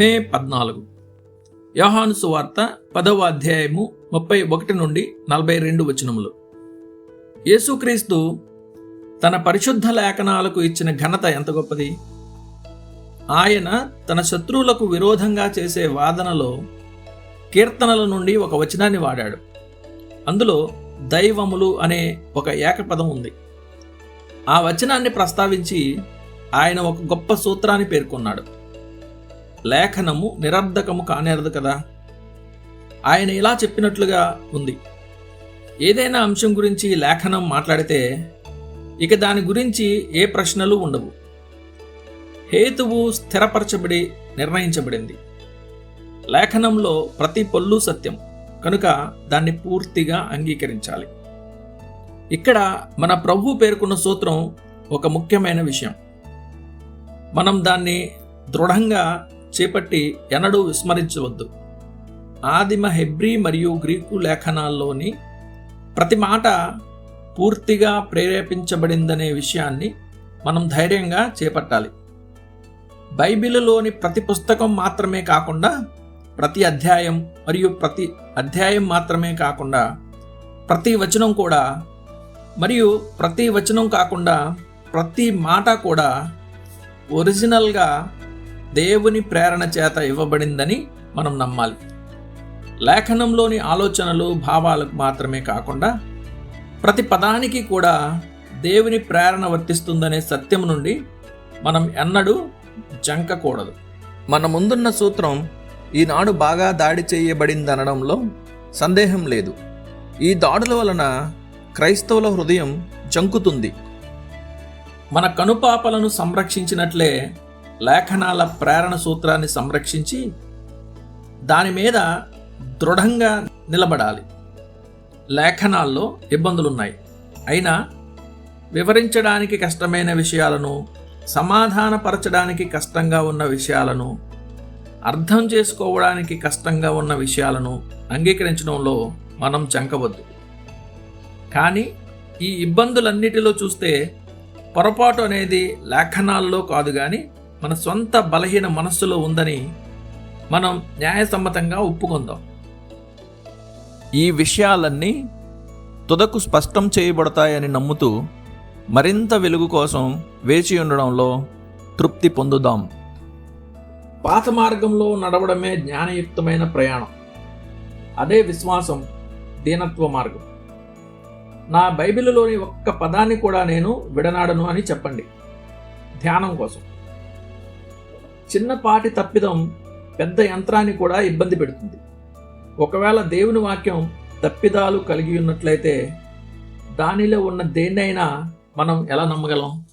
మే పద్నాలుగు. యోహాను సువార్త పదవ అధ్యాయము ముప్పై ఒకటి నుండి నలభై రెండు వచనములు. యేసుక్రీస్తు తన పరిశుద్ధ లేఖనాలకు ఇచ్చిన ఘనత ఎంత గొప్పది? ఆయన తన శత్రువులకు విరోధంగా చేసే వాదనలో కీర్తనల నుండి ఒక వచనాన్ని వాడాడు. అందులో దైవములు అనే ఒక ఏకపదం ఉంది. ఆ వచనాన్ని ప్రస్తావించి ఆయన ఒక గొప్ప సూత్రాన్ని పేర్కొన్నాడు. లేఖనము నిరర్ధకము కానేరదు కదా? ఆయన ఇలా చెప్పినట్లుగా ఉంది. ఏదైనా అంశం గురించి లేఖనం మాట్లాడితే ఇక దాని గురించి ఏ ప్రశ్నలు ఉండవు. హేతువు స్థిరపరచబడి నిర్ణయించబడింది. లేఖనంలో ప్రతి పొల్లు సత్యం. కనుక దాన్ని పూర్తిగా అంగీకరించాలి. ఇక్కడ మన ప్రభు పేర్కొన్న సూత్రం ఒక ముఖ్యమైన విషయం. మనం దాన్ని దృఢంగా చేపట్టి ఎన్నడూ విస్మరించవద్దు. ఆదిమ హెబ్రీ మరియు గ్రీకు లేఖనాల్లోని ప్రతి మాట పూర్తిగా ప్రేరేపించబడిందనే విషయాన్ని మనం ధైర్యంగా చేపట్టాలి. బైబిల్లోని ప్రతి పుస్తకం మాత్రమే కాకుండా ప్రతి అధ్యాయం మరియు ప్రతి అధ్యాయం మాత్రమే కాకుండా ప్రతి వచనం కూడా మరియు ప్రతి వచనం కాకుండా ప్రతి మాట కూడా ఒరిజినల్గా దేవుని ప్రేరణ చేత ఇవ్వబడిందని మనం నమ్మాలి. లేఖనంలోని ఆలోచనలు భావాలకు మాత్రమే కాకుండా ప్రతి పదానికి కూడా దేవుని ప్రేరణ వర్తిస్తుందనే సత్యం నుండి మనం ఎన్నడూ జంకకూడదు. మన ముందున్న సూత్రం ఈనాడు బాగా దాడి చేయబడిందనడంలో సందేహం లేదు. ఈ దాడుల వలన క్రైస్తవుల హృదయం జంకుతుంది. మన కనుపాపలను సంరక్షించినట్లే లేఖనాల ప్రేరణ సూత్రాన్ని సంరక్షించి దాని మీద దృఢంగా నిలబడాలి. లేఖనాల్లో ఇబ్బందులున్నాయి. అయినా వివరించడానికి కష్టమైన విషయాలను సమాధానపరచడానికి కష్టంగా ఉన్న విషయాలను అర్థం చేసుకోవడానికి కష్టంగా ఉన్న విషయాలను అంగీకరించడంలో మనం చంకవద్దు. కానీ ఈ ఇబ్బందులన్నిటిలో చూస్తే పొరపాటు అనేది లేఖనాల్లో కాదు కానీ మన సొంత బలహీన మనస్సులో ఉందని మనం న్యాయసమ్మతంగా ఒప్పుకుందాం. ఈ విషయాలన్నీ తుదకు స్పష్టం చేయబడతాయని నమ్ముతూ మరింత వెలుగు కోసం వేచి ఉండడంలో తృప్తి పొందుదాం. పాత మార్గంలో నడవడమే జ్ఞానయుక్తమైన ప్రయాణం. అదే విశ్వాసం దీనత్వ మార్గం. నా బైబిల్లోని ఒక్క పదాన్ని కూడా నేను విడనాడను అని చెప్పండి. ధ్యానం కోసం. చిన్నపాటి తప్పిదం పెద్ద యంత్రాన్ని కూడా ఇబ్బంది పెడుతుంది. ఒకవేళ దేవుని వాక్యం తప్పిదాలు కలిగి ఉన్నట్లయితే దానిలో ఉన్న దేన్నైనా మనం ఎలా నమ్మగలం?